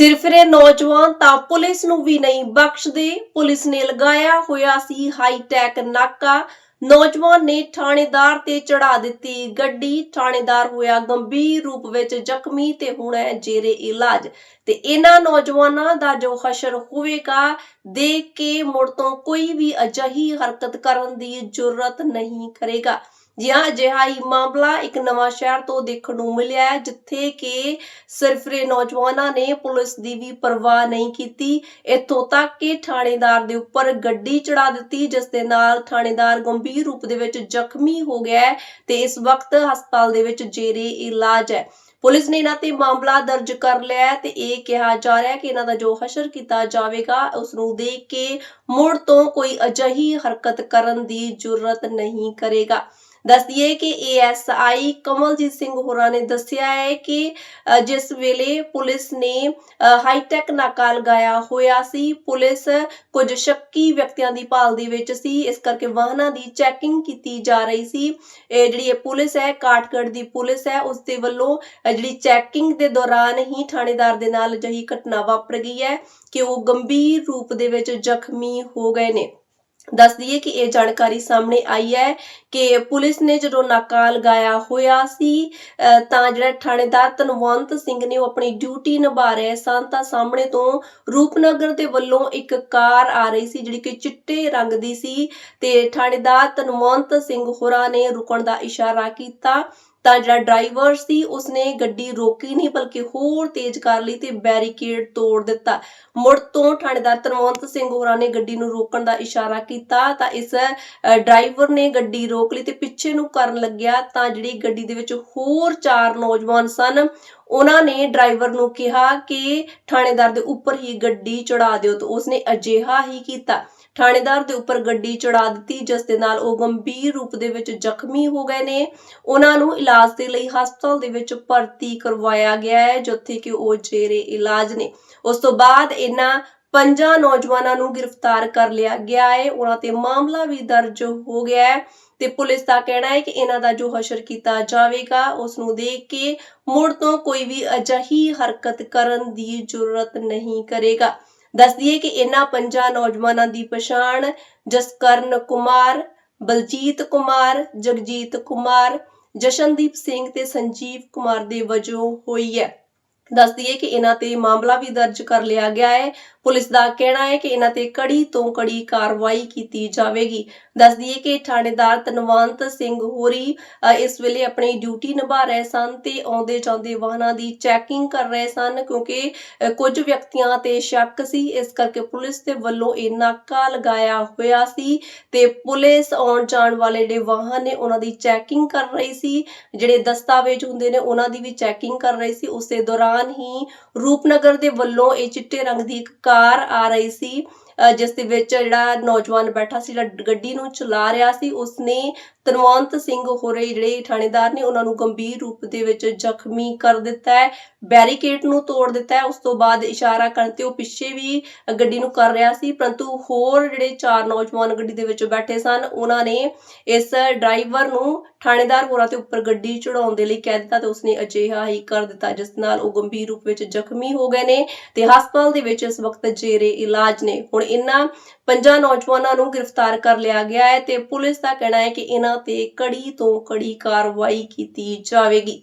ਸਿਰਫਰੇ ਨੌਜਵਾਨ ਤਾਂ ਪੁਲਿਸ ਨੂੰ ਵੀ ਨਹੀਂ ਬਖਸ਼ਦੇ। ਪੁਲਿਸ ਨੇ ਲਗਾਇਆ ਹੋਇਆ ਸੀ ਹਾਈ ਟੈਕ ਨਾਕਾ। ਨੌਜਵਾਨ ਨੇ ਥਾਣੇਦਾਰ ਤੇ ਚੜਾ ਦਿੱਤੀ ਗੱਡੀ। ਥਾਣੇਦਾਰ ਹੋਇਆ ਗੰਭੀਰ ਰੂਪ ਵਿੱਚ ਜ਼ਖਮੀ ਤੇ ਹੁਣ ਹੈ ਜੇਰੇ ਇਲਾਜ। ਤੇ ਇਹਨਾਂ ਨੌਜਵਾਨਾਂ ਦਾ ਜੋ ਹਸ਼ਰ ਹੋਵੇਗਾ, ਦੇਖ ਕੇ ਮੁੜ ਤੋਂ ਕੋਈ ਵੀ ਅਜਿਹੀ ਹਰਕਤ ਕਰਨ ਦੀ ਜੁਰਤ ਨਹੀਂ ਕਰੇਗਾ। ਜੀ ਅਜਿਹਾ ਹੀ ਮਾਮਲਾ ਇੱਕ ਨਵਾਂ ਸ਼ਹਿਰ ਤੋਂ ਦੇਖਣ ਨੂੰ ਮਿਲਿਆ ਹੈ, ਜਿੱਥੇ ਕਿ ਸਿਰਫਰੇ ਨੌਜਵਾਨਾਂ ਨੇ ਪੁਲਿਸ ਦੀ ਵੀ ਪਰਵਾਹ ਨਹੀਂ ਕੀਤੀ। ਇੱਥੋਂ ਤੱਕ ਕਿ ਥਾਣੇਦਾਰ ਦੇ ਉੱਪਰ ਗੱਡੀ ਚੜਾ ਦਿੱਤੀ, ਜਿਸ ਦੇ ਨਾਲ ਥਾਣੇਦਾਰ ਗੰਭੀਰ ਰੂਪ ਦੇ ਵਿੱਚ ਜ਼ਖਮੀ ਹੋ ਗਿਆ ਤੇ ਇਸ ਵਕਤ ਹਸਪਤਾਲ ਦੇ ਵਿੱਚ ਜੇਰੇ ਇਲਾਜ ਹੈ। ਪੁਲਿਸ ਨੇ ਇਹਨਾਂ ਤੇ ਮਾਮਲਾ ਦਰਜ ਕਰ ਲਿਆ ਹੈ ਤੇ ਇਹ ਕਿਹਾ ਜਾ ਰਿਹਾ ਹੈ ਕਿ ਇਹਨਾਂ ਦਾ ਜੋ ਹਸ਼ਰ ਕੀਤਾ ਜਾਵੇਗਾ ਉਸ ਨੂੰ ਦੇਖ ਕੇ ਮੁੜ ਤੋਂ ਕੋਈ ਅਜਿਹੀ ਹਰਕਤ ਕਰਨ ਦੀ ਜੁਰਤ ਨਹੀਂ ਕਰੇਗਾ। ਦੱਸ ਦਈਏ ਕਿ ਏਐਸਆਈ ਕਮਲਜੀਤ ਸਿੰਘ ਹੋਰਾਂ ਨੇ ਦੱਸਿਆ ਹੈ ਕਿ ਜਿਸ ਵੇਲੇ ਪੁਲਿਸ ਨੇ ਹਾਈਟੈਕ ਨਾਕਾ ਲਗਾਇਆ ਹੋਇਆ ਸੀ, ਪੁਲਿਸ ਕੁਝ ਸ਼ੱਕੀ ਵਿਅਕਤੀਆਂ ਦੀ ਭਾਲ ਦੇ ਵਿੱਚ ਸੀ। ਇਸ ਕਰਕੇ ਵਾਹਨਾਂ ਦੀ ਚੈਕਿੰਗ ਕੀਤੀ ਜਾ ਰਹੀ ਸੀ। ਇਹ ਜਿਹੜੀ ਇਹ ਪੁਲਿਸ ਹੈ, ਕਾਠਗੜ੍ਹ ਦੀ ਪੁਲਿਸ ਹੈ, ਉਸ ਦੇ ਵੱਲੋਂ ਜਿਹੜੀ ਚੈਕਿੰਗ ਦੇ ਦੌਰਾਨ ਹੀ ਥਾਣੇਦਾਰ ਦੇ ਨਾਲ ਅਜਿਹੀ ਘਟਨਾ ਵਾਪਰ ਗਈ ਹੈ ਕਿ ਉਹ ਗੰਭੀਰ ਰੂਪ ਦੇ ਵਿੱਚ ਜ਼ਖਮੀ ਹੋ ਗਏ ਨੇ। ਦੱਸ ਦਈਏ ਕਿ ਇਹ ਜਾਣਕਾਰੀ ਸਾਹਮਣੇ ਆਈ ਹੈ ਕਿ ਪੁਲਿਸ ਨੇ ਜਦੋਂ ਨਾਕਾ ਲਗਾਇਆ ਹੋਇਆ ਸੀ ਤਾਂ ਜਿਹੜਾ ਥਾਣੇਦਾਰ ਤਨਵੰਤ ਸਿੰਘ ਨੇ ਉਹ ਆਪਣੀ ਡਿਊਟੀ ਨਿਭਾ ਰਹੇ ਸਨ ਤਾਂ ਸਾਹਮਣੇ ਤੋਂ ਰੂਪਨਗਰ ਦੇ ਵੱਲੋਂ ਇੱਕ ਕਾਰ ਆ ਰਹੀ ਸੀ, ਜਿਹੜੀ ਕਿ ਚਿੱਟੇ ਰੰਗ ਦੀ ਸੀ ਤੇ ਥਾਣੇਦਾਰ ਤਨਵੰਤ ਸਿੰਘ ਹੋਰਾਂ ਨੇ ਰੁਕਣ ਦਾ ਇਸ਼ਾਰਾ ਕੀਤਾ। ਤਾਂ ਜਿਹੜਾ ਡਰਾਈਵਰ ਸੀ, ਉਸਨੇ ਗੱਡੀ ਰੋਕੀ ਨਹੀਂ, ਬਲਕਿ ਹੋਰ ਤੇਜ਼ ਕਰ ਲਈ ਤੇ ਬੈਰੀਕੇਡ ਤੋੜ ਦਿੱਤਾ। ਮੁੜ ਤੋਂ ਥਾਣੇਦਾਰ ਤਨਵੰਤ ਸਿੰਘ ਹੋਰਾਂ ਨੇ ਗੱਡੀ ਨੂੰ ਰੋਕਣ ਦਾ ਇਸ਼ਾਰਾ ਕੀਤਾ, ਤਾਂ ਇਸ ਡਰਾਈਵਰ ਨੇ ਗੱਡੀ ਰੋਕ ਲਈ ਤੇ ਪਿੱਛੇ ਨੂੰ ਕਰਨ ਲੱਗਿਆ, ਤਾਂ ਜਿਹੜੀ ਗੱਡੀ ਦੇ ਵਿੱਚ ਹੋਰ ਚਾਰ ਨੌਜਵਾਨ ਸਨ, ਉਹਨਾਂ ਨੇ ਡਰਾਈਵਰ ਨੂੰ ਕਿਹਾ ਕਿ ਥਾਣੇਦਾਰ ਦੇ ਉੱਪਰ ਹੀ ਗੱਡੀ ਚੜਾ ਦਿਓ, ਤਾਂ ਉਸਨੇ ਅਜਿਹਾ ਹੀ ਕੀਤਾ। ਥਾਣੇਦਾਰ ਦੇ ਉੱਪਰ ਗੱਡੀ ਚੜਾ ਦਿੱਤੀ, ਜਿਸ ਦੇ ਨਾਲ ਉਹ ਗੰਭੀਰ ਰੂਪ ਦੇ ਵਿੱਚ ਜ਼ਖਮੀ ਹੋ ਗਏ ਨੇ। ਉਹਨਾਂ ਨੂੰ ਇਲਾਜ ਦੇ ਲਈ ਹਸਪਤਾਲ ਦੇ ਵਿੱਚ ਭਰਤੀ ਕਰਵਾਇਆ ਗਿਆ ਹੈ, ਜਿੱਥੇ ਕਿ ਉਹ ਜੇਰੇ ਇਲਾਜ ਨੇ। ਉਸ ਤੋਂ ਬਾਅਦ ਇਹਨਾਂ ਪੰਜਾਂ ਨੌਜਵਾਨਾਂ ਨੂੰ ਗ੍ਰਿਫਤਾਰ ਕਰ ਲਿਆ ਗਿਆ ਹੈ। ਉਹਨਾਂ ਤੇ ਮਾਮਲਾ ਵੀ ਦਰਜ ਹੋ ਗਿਆ ਹੈ ਤੇ ਪੁਲਿਸ ਦਾ ਕਹਿਣਾ ਹੈ ਕਿ ਇਹਨਾਂ ਦਾ ਜੋ ਹਸ਼ਰ ਕੀਤਾ ਜਾਵੇਗਾ, ਉਸ ਨੂੰ ਦੇਖ ਕੇ ਮੁੜ ਤੋਂ ਕੋਈ ਵੀ ਅਜਿਹੀ ਹਰਕਤ ਕਰਨ ਦੀ ਜ਼ਰੂਰਤ ਨਹੀਂ ਕਰੇਗਾ। ਦੱਸ ਦਈਏ ਕਿ ਇਹਨਾਂ ਪੰਜਾਂ ਨੌਜਵਾਨਾਂ ਦੀ ਪਛਾਣ ਜਸਕਰਨ ਕੁਮਾਰ, ਬਲਜੀਤ ਕੁਮਾਰ, ਜਗਜੀਤ ਕੁਮਾਰ, ਜਸ਼ਨਦੀਪ ਸਿੰਘ ਤੇ ਸੰਜੀਵ ਕੁਮਾਰ ਦੇ ਵਜੋਂ ਹੋਈ ਹੈ। ਦੱਸ ਦਈਏ ਕਿ ਇਹਨਾਂ ਤੇ ਮਾਮਲਾ ਵੀ ਦਰਜ ਕਰ ਲਿਆ ਗਿਆ ਹੈ। ਪੁਲਿਸ ਦਾ ਕਹਿਣਾ ਹੈ ਕਿ ਇਹਨਾਂ ਤੇ ਕੜੀ ਤੋਂ ਕੜੀ ਕਾਰਵਾਈ ਕੀਤੀ ਜਾਵੇਗੀ। ਦੱਸ ਦਈਏ ਕਿ ਥਾਣੇਦਾਰ ਤਨਵੰਤ ਸਿੰਘ ਹੋਰੀ ਇਸ ਵੇਲੇ ਆਪਣੀ ਡਿਊਟੀ ਨਿਭਾ ਰਹੇ ਸਨ ਤੇ ਆਉਂਦੇ ਜਾਂਦੇ ਵਾਹਨਾਂ ਦੀ ਚੈਕਿੰਗ ਕਰ ਰਹੇ ਸਨ ਕਿਉਂਕਿ ਕੁਝ ਵਿਅਕਤੀਆਂ ਤੇ ਸ਼ੱਕ ਸੀ। ਇਸ ਕਰਕੇ ਪੁਲਿਸ ਦੇ ਵੱਲੋਂ ਇਹ ਨਾਕਾ ਲਗਾਇਆ ਹੋਇਆ ਸੀ ਤੇ ਪੁਲਿਸ ਆਉਣ ਜਾਣ ਵਾਲੇ ਜਿਹੜੇ ਵਾਹਨ ਨੇ ਉਹਨਾਂ ਦੀ ਚੈਕਿੰਗ ਕਰ ਰਹੀ ਸੀ। ਜਿਹੜੇ ਦਸਤਾਵੇਜ਼ ਹੁੰਦੇ ਨੇ ਉਹਨਾਂ ਦੀ ਵੀ ਚੈਕਿੰਗ ਕਰ ਰਹੀ ਸੀ। ਉਸੇ ਦੌਰਾਨ ਹੀ ਰੂਪਨਗਰ ਦੇ ਵੱਲੋਂ ਇਹ ਚਿੱਟੇ ਰੰਗ ਦੀ ਇੱਕ ਕਾਰ ਆ ਰਹੀ ਸੀ। ਜਿਸ ਦੇ ਵਿੱਚ ਜਿਹੜਾ ਨੌਜਵਾਨ ਬੈਠਾ ਸੀ, ਜਿਹੜਾ ਗੱਡੀ ਨੂੰ ਚਲਾ ਰਿਹਾ ਸੀ, ਉਸਨੇ ਤਨਵੰਤ ਸਿੰਘ ਹੋਰੇ ਜਿਹੜੇ ਥਾਣੇਦਾਰ ਨੇ, ਉਹਨਾਂ ਨੂੰ ਗੰਭੀਰ ਰੂਪ ਦੇ ਵਿੱਚ ਜ਼ਖਮੀ ਕਰ ਦਿੱਤਾ ਹੈ, ਬੈਰੀਕੇਡ ਨੂੰ ਤੋੜ ਦਿੱਤਾ ਹੈ, ਉਸ ਤੋਂ ਬਾਅਦ ਇਸ਼ਾਰਾ ਕਰਨ ਤੇ ਉਹ ਪਿੱਛੇ ਵੀ ਗੱਡੀ ਨੂੰ ਕਰ ਰਿਹਾ ਸੀ, ਪਰੰਤੂ ਹੋਰ ਜਿਹੜੇ ਚਾਰ ਨੌਜਵਾਨ ਗੱਡੀ ਦੇ ਵਿੱਚ ਬੈਠੇ ਸਨ, ਉਹਨਾਂ ਨੇ ਇਸ ਡਰਾਈਵਰ ਨੂੰ ਥਾਣੇਦਾਰ ਹੋਰਾਂ ਤੇ ਉੱਪਰ ਗੱਡੀ ਚੜਾਉਣ ਦੇ ਲਈ ਕਹਿ ਦਿੱਤਾ ਤੇ ਉਸਨੇ ਅਜਿਹਾ ਹੀ ਕਰ ਦਿੱਤਾ, ਜਿਸ ਨਾਲ ਉਹ ਗੰਭੀਰ ਰੂਪ ਵਿੱਚ ਜ਼ਖਮੀ ਹੋ ਗਏ ਨੇ ਤੇ ਹਸਪਤਾਲ ਦੇ ਵਿੱਚ ਇਸ ਵਕਤ ਜੇਰੇ ਇਲਾਜ ਨੇ। ਹੁਣ ਇਹਨਾਂ ਪੰਜਾਂ ਨੌਜਵਾਨਾਂ ਨੂੰ ਗ੍ਰਿਫਤਾਰ ਕਰ ਲਿਆ ਗਿਆ ਹੈ ਤੇ ਪੁਲਿਸ ਦਾ ਕਹਿਣਾ ਹੈ ਕਿ ਇਹਨਾਂ ਤੇ ਕੜੀ ਤੋਂ ਕੜੀ ਕਾਰਵਾਈ ਕੀਤੀ ਜਾਵੇਗੀ।